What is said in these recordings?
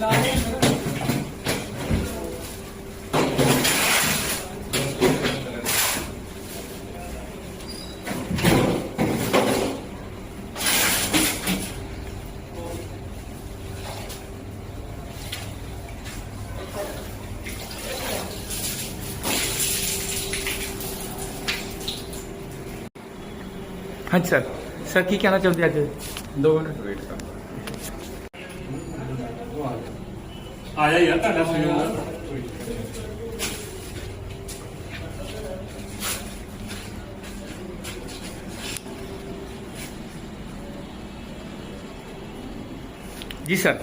Gracias. ਹਾਂਜੀ sir. Sir ਕੀ ਕਹਿਣਾ ਚਾਹੁੰਦੇ ਅੱਜ? ਦੋ ਮਿੰਟ ਵੇਟ ਕਰ। ਆਇਆ ਯਾਰ ਤੁਹਾਡਾ ਫੋਨ ਜੀ ਸਰ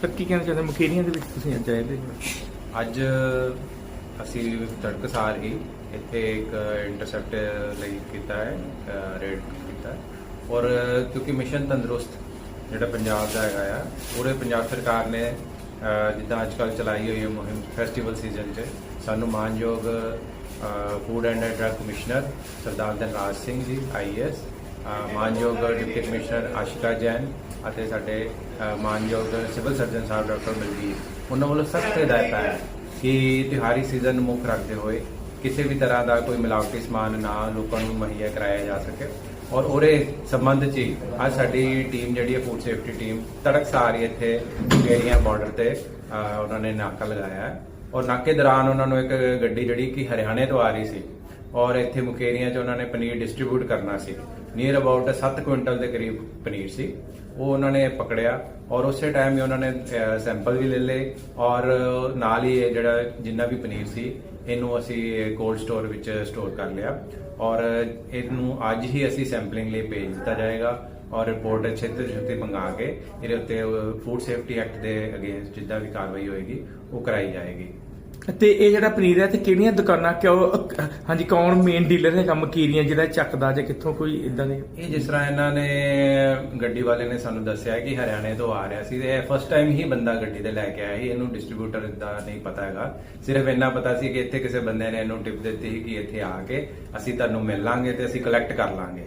ਸਰ ਕੀ ਕਹਿਣਾ ਚਾਹੁੰਦੇ? ਮਕੇਰੀਆਂ ਦੇ ਵਿੱਚ ਤੁਸੀਂ ਅੱਜ ਆਏ ਦੇ ਅੱਜ ਅਸੀਂ ਤੜਕਸਾਰ ਹੀ ਇੱਥੇ ਇੱਕ ਇੰਟਰਸੈਪਟ ਲਈ ਕੀਤਾ ਹੈ ਰੇਡ ਕੀਤਾ ਔਰ, ਕਿਉਂਕਿ ਮਿਸ਼ਨ ਤੰਦਰੁਸਤ ਜਿਹੜਾ ਪੰਜਾਬ ਦਾ ਹੈਗਾ ਆ, ਪੂਰੇ ਪੰਜਾਬ ਸਰਕਾਰ ਨੇ ਜਿੱਦਾਂ ਅੱਜ ਕੱਲ੍ਹ ਚਲਾਈ ਹੋਈ ਹੈ ਮੁਹਿੰਮ ਫੈਸਟੀਵਲ ਸੀਜ਼ਨ 'ਚ, ਸਾਨੂੰ ਮਾਨਯੋਗ food and drug commissioner Sardar Dhanraj Singh ji IAS ਮਾਨਯੋਗ ਡਿਪਟੀ ਕਮਿਸ਼ਨਰ ਆਸ਼ਿਕਾ ਜੈਨ ਅਤੇ ਸਾਡੇ ਮਾਨਯੋਗ civil surgeon Sahib doctor Maljit ਉਹਨਾਂ ਵੱਲੋਂ ਸਖਤ ਹਦਾਇਤਾਂ ਹੈ ਕਿ ਤਿਉਹਾਰੀ ਸੀਜ਼ਨ ਨੂੰ ਮੁੱਖ ਰੱਖਦੇ ਹੋਏ ਕਿਸੇ ਵੀ ਤਰ੍ਹਾਂ ਦਾ ਕੋਈ ਮਿਲਾਵਟੀ ਸਮਾਨ ਨਾ ਲੋਕਾਂ ਨੂੰ ਮੁਹੱਈਆ ਕਰਾਇਆ ਜਾ ਸਕੇ। ਔਰ ਉਹਦੇ ਸੰਬੰਧ 'ਚ ਹੀ ਅੱਜ ਸਾਡੀ ਟੀਮ ਜਿਹੜੀ ਹੈ ਫੂਡ ਸੇਫਟੀ ਟੀਮ ਤੜਕਸਾਰ ਹੀ ਇੱਥੇ ਗੇਰੀਆਂ ਬਾਰਡਰ ਤੇ ਉਹਨਾਂ ਨੇ ਨਾਕਾ ਲਗਾਇਆ ਔਰ ਨਾਕੇ ਦੌਰਾਨ ਉਹਨਾਂ ਨੂੰ ਇੱਕ ਗੱਡੀ ਜਿਹੜੀ ਕਿ ਹਰਿਆਣੇ ਤੋਂ ਆ ਰਹੀ ਸੀ ਔਰ ਇੱਥੇ ਮੁਕੇਰੀਆਂ 'ਚ ਉਹਨਾਂ ਨੇ ਪਨੀਰ ਡਿਸਟ੍ਰੀਬਿਊਟ ਕਰਨਾ ਸੀ। ਨੀਅਰ ਅਬਾਊਟ 7 ਕੁਇੰਟਲ ਦੇ ਕਰੀਬ ਪਨੀਰ ਸੀ। ਉਹ ਉਹਨਾਂ ਨੇ ਪਕੜਿਆ ਔਰ ਉਸੇ ਟਾਈਮ ਹੀ ਉਹਨਾਂ ਨੇ ਸੈਂਪਲ ਵੀ ਲੈ ਲਏ ਔਰ ਨਾਲ ਹੀ ਇਹ ਜਿਹੜਾ ਜਿੰਨਾ ਵੀ ਪਨੀਰ ਸੀ ਇਹਨੂੰ ਅਸੀਂ ਕੋਲਡ ਸਟੋਰ ਵਿੱਚ ਸਟੋਰ ਕਰ ਲਿਆ। ਔਰ ਇਹਨੂੰ ਅੱਜ ਹੀ ਅਸੀਂ ਸੈਂਪਲਿੰਗ ਲਈ ਭੇਜ ਦਿੱਤਾ ਜਾਏਗਾ ਔਰ ਰਿਪੋਰਟ ਛੇਤੀ ਤੋਂ ਛੇਤੀ ਮੰਗਾ ਕੇ ਇਹਦੇ ਉੱਤੇ ਫੂਡ ਸੇਫਟੀ ਐਕਟ ਦੇ ਅਗੇਂਸਟ ਜਿੱਦਾਂ ਵੀ ਕਾਰਵਾਈ ਹੋਏਗੀ, ਉਹ ਕਰਾਈ ਜਾਏਗੀ। ਤੇ ਇਹ ਜਿਹੜਾ ਪਨੀਰ ਹੈ ਤੇ ਕਿਹੜੀਆਂ ਦੁਕਾਨਾਂ, ਕਿਉਂ, ਹਾਂਜੀ, ਕੌਣ ਮੇਨ ਡੀਲਰ ਹੈਗਾ ਮਕੀਰੀਆਂ ਜਿਹੜਾ ਚੱਕਦਾ ਜਾਂ ਕਿੱਥੋਂ ਕੋਈ ਇਦਾਂ ਦੇ? ਇਹ ਜਿਸ ਤਰ੍ਹਾਂ ਇਹਨਾਂ ਨੇ ਗੱਡੀ ਵਾਲੇ ਨੇ ਸਾਨੂੰ ਦੱਸਿਆ ਕਿ ਹਰਿਆਣੇ ਤੋਂ ਆ ਰਿਹਾ ਸੀ ਤੇ ਇਹ ਫਸਟ ਟਾਈਮ ਹੀ ਬੰਦਾ ਗੱਡੀ ਤੇ ਲੈ ਕੇ ਆਇਆ ਸੀ, ਇਹਨੂੰ ਡਿਸਟ੍ਰੀਬਿਊਟਰ ਦਾ ਨਹੀਂ ਪਤਾ ਹੈਗਾ। ਸਿਰਫ ਇੰਨਾ ਪਤਾ ਸੀ ਕਿ ਇੱਥੇ ਕਿਸੇ ਬੰਦੇ ਨੇ ਇਹਨੂੰ ਟਿਪ ਦਿੱਤੀ ਸੀ ਕਿ ਇੱਥੇ ਆ ਕੇ ਅਸੀਂ ਤੁਹਾਨੂੰ ਮਿਲ ਲਾਂਗੇ ਤੇ ਅਸੀਂ ਕਲੈਕਟ ਕਰ ਲਾਂਗੇ।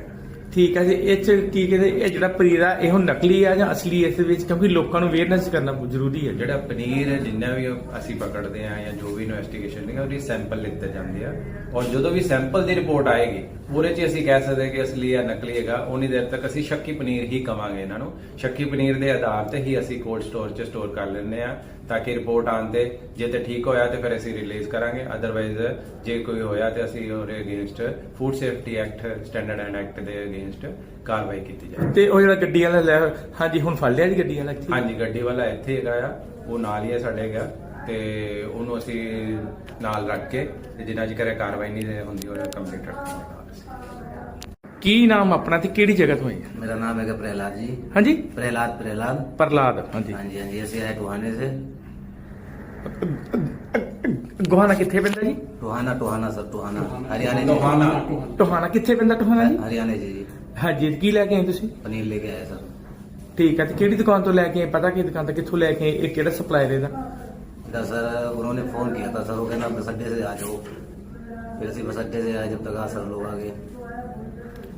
ਹਾਂ। ਠੀਕ ਹੈ ਜੀ, ਇਹ ਚ ਕੀ ਕਹਿੰਦੇ, ਇਹ ਜਿਹੜਾ ਪਨੀਰ ਆ, ਇਹ ਨਕਲੀ ਆ ਜਾਂ ਅਸਲੀ ਇਸ ਵਿੱਚ? ਕਿਉਂਕਿ ਲੋਕਾਂ ਨੂੰ ਅਵੇਅਰਨੈਸ ਕਰਨਾ ਜ਼ਰੂਰੀ ਹੈ ਜਿਹੜਾ ਪਨੀਰ ਹੈ, ਜਿੰਨਾ ਵੀ ਅਸੀਂ ਪਕੜਦੇ ਆ ਜਾਂ ਜੋ ਵੀ ਇਨਵੈਸਟੀਗੇਸ਼ਨ ਨਹੀਂ ਉਹਦੀ ਸੈਂਪਲ ਲਿੱਤੇ ਜਾਂਦੇ ਆ। ਔਰ ਜਦੋਂ ਵੀ ਸੈਂਪਲ ਦੀ ਰਿਪੋਰਟ ਆਏਗੀ ਉਹਦੇ 'ਚ ਅਸੀਂ ਕਹਿ ਸਕਦੇ ਕਿ ਅਸਲੀ ਜਾਂ ਨਕਲੀ ਹੈਗਾ ਉਨੀ ਦੇਰ ਤੱਕ ਅਸੀਂ ਸ਼ੱਕੀ ਪਨੀਰ ਹੀ ਕਵਾਂਗੇ ਇਹਨਾਂ ਨੂੰ। ਸ਼ੱਕੀ ਪਨੀਰ ਦੇ ਆਧਾਰ ਤੇ ਹੀ ਅਸੀਂ ਕੋਲਡ ਸਟੋਰ 'ਚ ਸਟੋਰ ਕਰ ਲੈਂਦੇ ਆ ਤਾਂ ਕਿ ਰਿਪੋਰਟ ਆਉਣ ਤੇ ਜੇ ਤੇ ਠੀਕ ਹੋਇਆ ਤੇ ਫਿਰ ਅਸੀਂ ਰਿਲੀਜ਼ ਕਰਾਂਗੇ। ਅਦਰਵਾਈਜ਼ ਜੇ ਕੋਈ ਹੋਇਆ ਤੇ ਅਸੀਂ ਉਹਦੇ against food safety act standard and act ਦੇ ਅਗੇਂਸਟ ਕਾਰਵਾਈ ਕੀਤੀ ਜਾਏ। ਤੇ ਉਹ ਜਿਹੜਾ ਗੱਡੀ ਵਾਲਾ ਲੈ ਹਾਂਜੀ ਹੁਣ ਫੜ ਲਿਆ ਜੀ ਗੱਡੀ ਵਾਲਾ? ਹਾਂਜੀ ਗੱਡੀ ਵਾਲਾ ਇੱਥੇ ਹੈਗਾ ਆ ਉਹ ਨਾਲ ਹੀ ਹੈ ਸਾਡੇ ਹੈਗਾ। ਤੇ ਉਹਨੂੰ ਅਸੀਂ ਨਾਲ ਰੱਖ ਕੇ ਤੇ ਜਿੰਨਾ ਚਿਰ ਇਹ ਕਾਰਵਾਈ ਨਹੀਂ ਹੁੰਦੀ ਉਹ ਕੰਪਲੀਟ ਰੱਖਾਂਗੇ ਨਾਲ ਅਸੀਂ ਕੀ ਨਾਮ ਆਪਣਾ ਤੇ ਕਿਹੜੀ ਜਗ੍ਹਾ ਤੋਂ ਆਏ ਆ? मेरा नाम है प्रहलाद जी ਹਾਂਜੀ प्रहलाद प्रहलाद ਪ੍ਰਲਾਦ ਹਾਂਜੀ हाँ जी हाँ जी ऐसे है टोहाने से ਗੋਹਾਣਾ ਕਿੱਥੇ ਪੈਂਦਾ ਜੀ टोहाना टोहाना सर टोहाना हरियाणा जी ਟੋਹਾਣਾ ਕਿੱਥੇ ਪੈਂਦਾ ਟੋਹਾਣਾ ਜੀ हरियाणा जी जी ਹਾਂਜੀ ਕੀ ਲੈ ਕੇ ਆਏ ਤੁਸੀਂ पनीर लेके आए सर ਠੀਕ ਹੈ ਤੇ ਕਿਹੜੀ ਦੁਕਾਨ ਤੋਂ ਲੈ ਕੇ ਆਏ ਪਤਾ ਕਿ ਦੁਕਾਨ ਤੋਂ ਕਿੱਥੋਂ ਲੈ ਕੇ ਆਏ ਇਹ ਕਿਹੜਾ ਸਪਲਾਇਰ ਇਹਦਾ इधर सर उन्होंने फोन किया था सर वो कहना बस अड्डे से आ जाओ फिर ਅਸੀਂ बस अड्डे से आए जब तक आ सर लोग आ गए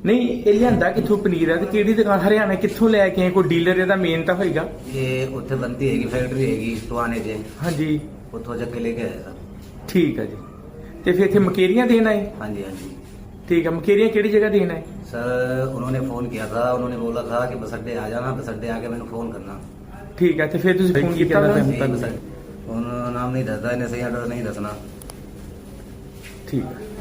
ਨਹੀਂ ਇਹ ਲਿਆਂਦਾ ਕਿੱਥੋਂ ਪਨੀਰ ਹੈ ਤੇ ਕਿਹੜੀ ਦੁਕਾਨ ਹਰਿਆਣਾ ਕਿੱਥੋਂ ਲੈ ਕੇ ਆਏ ਕੋਈ ਡੀਲਰ ਇਹਦਾ ਮੇਨ ਤਾਂ ਹੋਏਗਾ ये ਉੱਥੇ ਬੰਦੀ ਹੈਗੀ ਫੈਕਟਰੀ ਹੈਗੀ ਟੋਹਾਨੇ 'ਚ ਹਾਂਜੀ ਉੱਥੋਂ ਚੱਕ ਕੇ ਲੈ ਕੇ ਆਏ ਸਰ ਠੀਕ ਹੈ ਜੀ ਤੇ ਫਿਰ ਇੱਥੇ ਮਕੇਰੀਆਂ ਦੇਣ ਆਏ ਹਾਂਜੀ ਹਾਂਜੀ ਠੀਕ ਹੈ ਮਕੇਰੀਆਂ ਕਿਹੜੀ ਜਗ੍ਹਾ ਦੇਣ ਆਏ सर उन्होंने फोन किया था उन्होंने बोला था कि बस अड्डे आ जाना बस अड्डे आके मैंने फोन करना ਠੀਕ ਹੈ ਤੇ ਫਿਰ ਤੁਸੀਂ ਫੋਨ ਕੀਤਾ जी, ਉਹਦਾ? बस- ਉਹਨਾਂ ਦਾ ਨਾਮ ਨਹੀਂ ਦੱਸਦਾ ਇਹਨੇ ਸਹੀ ਐਡਰੈਸ ਨਹੀਂ ਦੱਸਣਾ। ਠੀਕ ਹੈ।